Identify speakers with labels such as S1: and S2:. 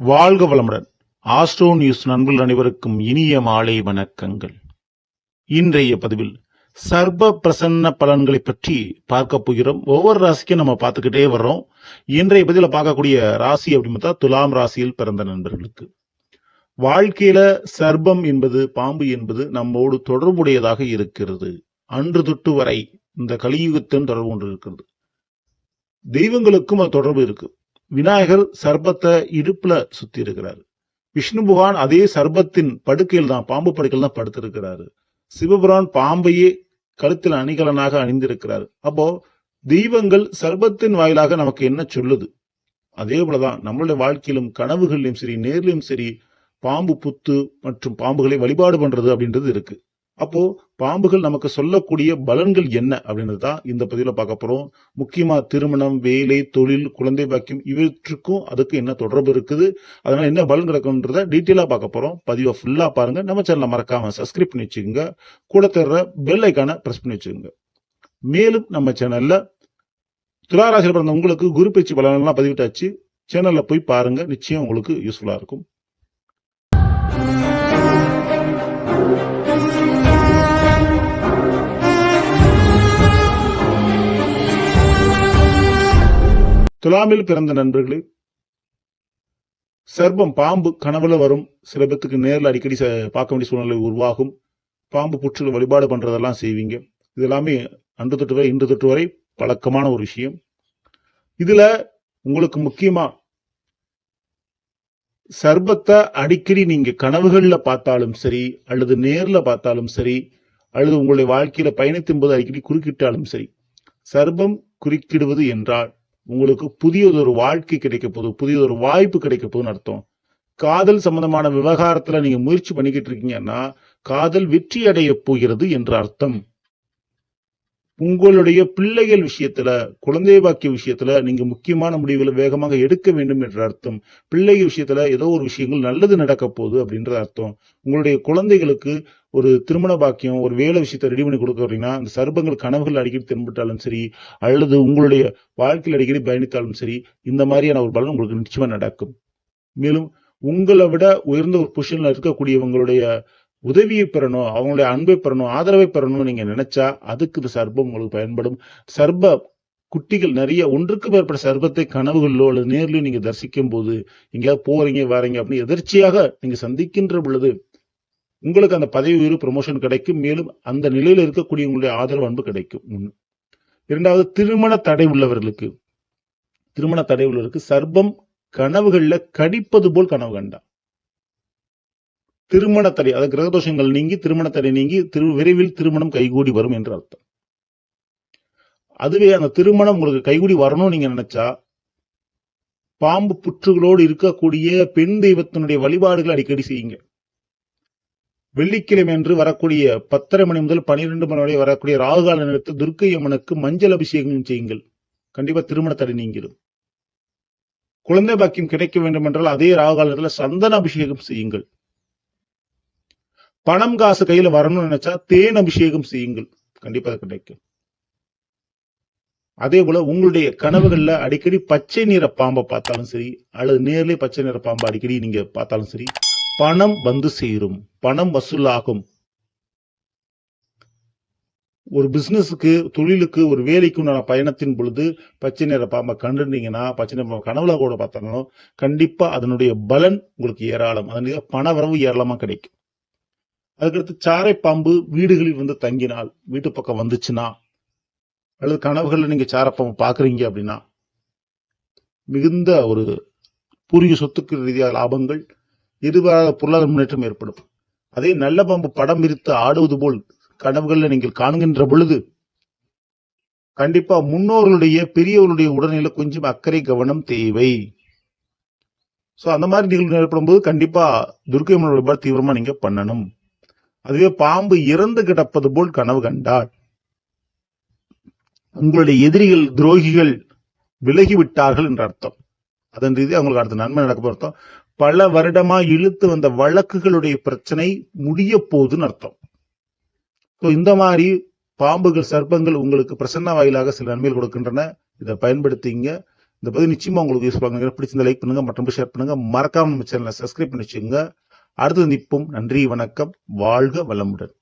S1: வாழ்க வளமுடன். Astro news நண்பர்கள் அனைவருக்கும் இனிய மாலை வணக்கங்கள். இன்றைய பதிவில் சர்வ பிரசன்ன பலன்களை பற்றி பார்க்க போகிறோம். ஒவ்வொரு ராசிக்கும் நம்ம பார்த்துக்கிட்டே வர்றோம். இன்றைய பதிவில் பார்க்கக்கூடிய ராசி அப்படின்னு பார்த்தா துலாம் ராசியில் பிறந்த நண்பர்களுக்கு. வாழ்க்கையில சர்பம் என்பது பாம்பு என்பது நம்மோடு தொடர்புடையதாக இருக்கிறது. அன்று தொட்டு வரை இந்த கலியுகத்தின் தொடர்பு கொண்டு இருக்கிறது. தெய்வங்களுக்கும் அது தொடர்பு இருக்கு. விநாயகர் சர்பத்தை இடுப்புல சுத்தி இருக்கிறாரு விஷ்ணு புகான் அதே சர்பத்தின் படுக்கையில் தான் பாம்பு படுக்கையில் தான் படுத்திருக்கிறாரு. சிவபுரான் பாம்பையே கழுத்தில் அணிகலனாக அணிந்திருக்கிறார். அப்போ தெய்வங்கள் சர்பத்தின் வாயிலாக நமக்கு என்ன சொல்லுது? அதே போலதான் நம்மளுடைய வாழ்க்கையிலும் கனவுகளிலும் சரி நேர்லையும் சரி பாம்பு புத்து மற்றும் பாம்புகளை வழிபாடு பண்றது அப்படின்றது இருக்கு. அப்போ பாம்புகள் நமக்கு சொல்லக்கூடிய பலன்கள் என்ன அப்படின்றது தான் இந்த பதிவில் பார்க்க போறோம். முக்கியமா திருமணம் வேலை தொழில் குழந்தை பாக்கியம் இவற்றுக்கும் அதுக்கு என்ன தொடர்பு இருக்குது அதனால என்ன பலன் கிடக்குன்றத டீட்டெயிலாக பார்க்க போறோம். பதிவை ஃபுல்லா பாருங்க. நம்ம சேனலை மறக்காம சப்ஸ்கிரைப் பண்ணி வச்சுக்கோங்க. கூட தர்ற பெல் ஐக்கான பிரஸ் பண்ணி வச்சுக்கோங்க. மேலும் நம்ம சேனல்ல துளாராசியில் பிறந்த உங்களுக்கு குரு பயிற்சி பலன்கள்லாம் பதிவிட்டாச்சு. சேனல்ல போய் பாருங்க. நிச்சயம் உங்களுக்கு யூஸ்ஃபுல்லா இருக்கும். துலாமில் பிறந்த நண்பர்களே சர்ப்பம் பாம்பு கனவுல வரும். சில பேத்துக்கு நேரில் அடிக்கடி ச- பார்க்க வேண்டிய சூழ்நிலை உருவாகும். பாம்பு புற்றுல வழிபாடு பண்றதெல்லாம் செய்வீங்க. இது எல்லாமே அன்று தொட்டு வரை இன்று தொட்டு வரை பழக்கமான ஒரு விஷயம். இதுல உங்களுக்கு முக்கியமா சர்பத்தை அடிக்கடி நீங்க கனவுகளில் பார்த்தாலும் சரி அல்லது நேரில் பார்த்தாலும் சரி அல்லது உங்களுடைய வாழ்க்கையில பயணித்தும் போது அடிக்கடி குறுக்கிட்டாலும் சரி சர்பம் குறுக்கிடுவது என்றால் உங்களுக்கு புதியதொரு வாழ்க்கை கிடைக்க போகுது புதியதொரு வாய்ப்பு கிடைக்க போகுதுன்னு அர்த்தம். காதல் சம்பந்தமான விவகாரத்துல நீங்க முயற்சி பண்ணிக்கிட்டு இருக்கீங்கன்னா காதல் வெற்றி அடைய போகிறது என்ற அர்த்தம். உங்களுடைய பிள்ளைகள் விஷயத்துல குழந்தை பாக்கிய விஷயத்துல நீங்க முக்கியமான முடிவுகளை வேகமாக எடுக்க வேண்டும் என்ற அர்த்தம். பிள்ளைகள் விஷயத்துல ஏதோ ஒரு விஷயங்கள் நல்லது நடக்க போகுது அப்படின்ற அர்த்தம். உங்களுடைய குழந்தைகளுக்கு ஒரு திருமண பாக்கியம் ஒரு வேலை விஷயத்தை ரெடி பண்ணி கொடுக்க அப்படின்னா அந்த சர்பங்கள் கனவுகள் அடிக்கடி தென்பட்டாலும் சரி அல்லது உங்களுடைய வாழ்க்கையில் அடிக்கடி பயணித்தாலும் சரி இந்த மாதிரியான ஒரு பலன் உங்களுக்கு நிச்சயமா நடக்கும். மேலும் உங்களை விட உயர்ந்த ஒரு பொசிஷன்ல இருக்கக்கூடியவங்களுடைய உதவியை பெறணும் அவங்களுடைய அன்பை பெறணும் ஆதரவை பெறணும்னு நீங்க நினைச்சா அதுக்கு இந்த சர்ப்பம் உங்களுக்கு பயன்படும். சர்ப்ப குட்டிகள் நிறைய ஒன்றுக்கு மேற்பட்ட சர்ப்பத்தை கனவுகளிலோ அல்லது நேர்லயோ நீங்க தரிசிக்கும் போது எங்கேயாவது போறீங்க வரீங்க அப்படின்னு எதிர்ச்சியாக நீங்க சந்திக்கின்ற பொழுது உங்களுக்கு அந்த பதவி உயர்வு ப்ரொமோஷன் கிடைக்கும். மேலும் அந்த நிலையில இருக்கக்கூடிய உங்களுடைய ஆதரவு அன்பு கிடைக்கும். ஒண்ணு. இரண்டாவது திருமண தடை உள்ளவர்களுக்கு திருமண தடை உள்ளவருக்கு சர்ப்பம் கனவுகளில் கடிப்பது போல் கனவு கண்டா திருமண தடை அதாவது கிரகதோஷங்கள் நீங்கி திருமண தடை நீங்கி திரு விரைவில் திருமணம் கைகூடி வரும் என்று அர்த்தம். அதுவே அந்த திருமணம் உங்களுக்கு கைகூடி வரணும்னு நீங்க நினைச்சா பாம்பு புற்றுகளோடு இருக்கக்கூடிய பெண் தெய்வத்தினுடைய வழிபாடுகளை அடிக்கடி செய்யுங்க. வெள்ளிக்கிழமை அன்று வரக்கூடிய பத்தரை மணி முதல் பனிரெண்டு மணி வரை வரக்கூடிய ராகுகால நேரத்தில் துர்க்கை அம்மனுக்கு மஞ்சள் அபிஷேகம் செய்யுங்கள். கண்டிப்பா திருமண தடை நீங்கிடும். குழந்தை பாக்கியம் கிடைக்க வேண்டும் என்றால் அதே ராகுகால நேரத்தில் சந்தன அபிஷேகம் செய்யுங்கள். பணம் காசு கையில வரணும்னு நினைச்சா தேன் அபிஷேகம் செய்யுங்கள். கண்டிப்பா கிடைக்கும். அதே போல உங்களுடைய கனவுகள்ல அடிக்கடி பச்சை நிற பாம்பை பார்த்தாலும் சரி அல்லது நேர்லயே பச்சை நிற பாம்பை அடிக்கடி நீங்க பார்த்தாலும் சரி பணம் வந்து சேரும். பணம் வசூலாகும். ஒரு பிசினஸுக்கு தொழிலுக்கு ஒரு வேலைக்கு உண்டான பயணத்தின் பொழுது பச்சை நிற பாம்பை கண்டுட்டீங்கன்னா பச்சை நிற கனவுல கூட பார்த்தாலும் கண்டிப்பா அதனுடைய பலன் உங்களுக்கு ஏராளம். அதனுடைய பண வரவு ஏராளமா கிடைக்கும். அதுக்கடுத்து சாரை பாம்பு வீடுகளில் வந்து தங்கினால் வீட்டு பக்கம் வந்துச்சுன்னா அல்லது கனவுகளில் நீங்கள் சாரப்பாம்பு பார்க்குறீங்க அப்படின்னா மிகுந்த ஒரு பூர்வீக சொத்துக்கு ரீதியாக லாபங்கள் எதிர்பாராத பொருளாதார முன்னேற்றம் ஏற்படும். அதே நல்ல பாம்பு படம் விரித்து ஆடுவது போல் கனவுகளில் நீங்கள் காணுகின்ற பொழுது கண்டிப்பா முன்னோர்களுடைய பெரியவர்களுடைய உடல்நிலை கொஞ்சம் அக்கறை கவனம் தேவை. ஸோ அந்த மாதிரி நிகழ்வு ஏற்படும் போது கண்டிப்பா துர்க்கை மனோட வழிபாடு தீவிரமா நீங்க பண்ணணும். அதுவே பாம்பு இறந்து கிடப்பது போல் கனவு கண்டால் உங்களுடைய எதிரிகள் துரோகிகள் விலகி விட்டார்கள் என்ற அர்த்தம். அதன் ரீதி அவங்களுக்கு அடுத்த நன்மை நடக்க அர்த்தம். பல வருடமா இழுத்து வந்த வழக்குகளுடைய பிரச்சனை முடிய போகுதுன்னு அர்த்தம். ஸோ இந்த மாதிரி பாம்புகள் சர்ப்பங்கள் உங்களுக்கு பிரசன்ன வாயிலாக சில நன்மைகள் கொடுக்கின்றன. இதை பயன்படுத்திங்க. இந்த பதிவு நிச்சயமா உங்களுக்கு யூஸ் பண்ணுங்க பிடிச்சிருந்த லைக் பண்ணுங்க மற்றும் ஷேர் பண்ணுங்க. மறக்காம நம்ம சேனலை சப்ஸ்கிரைப் பண்ணி வச்சுங்க அடுத்து நிற்போம். நன்றி வணக்கம். வாழ்க வளமுடன்.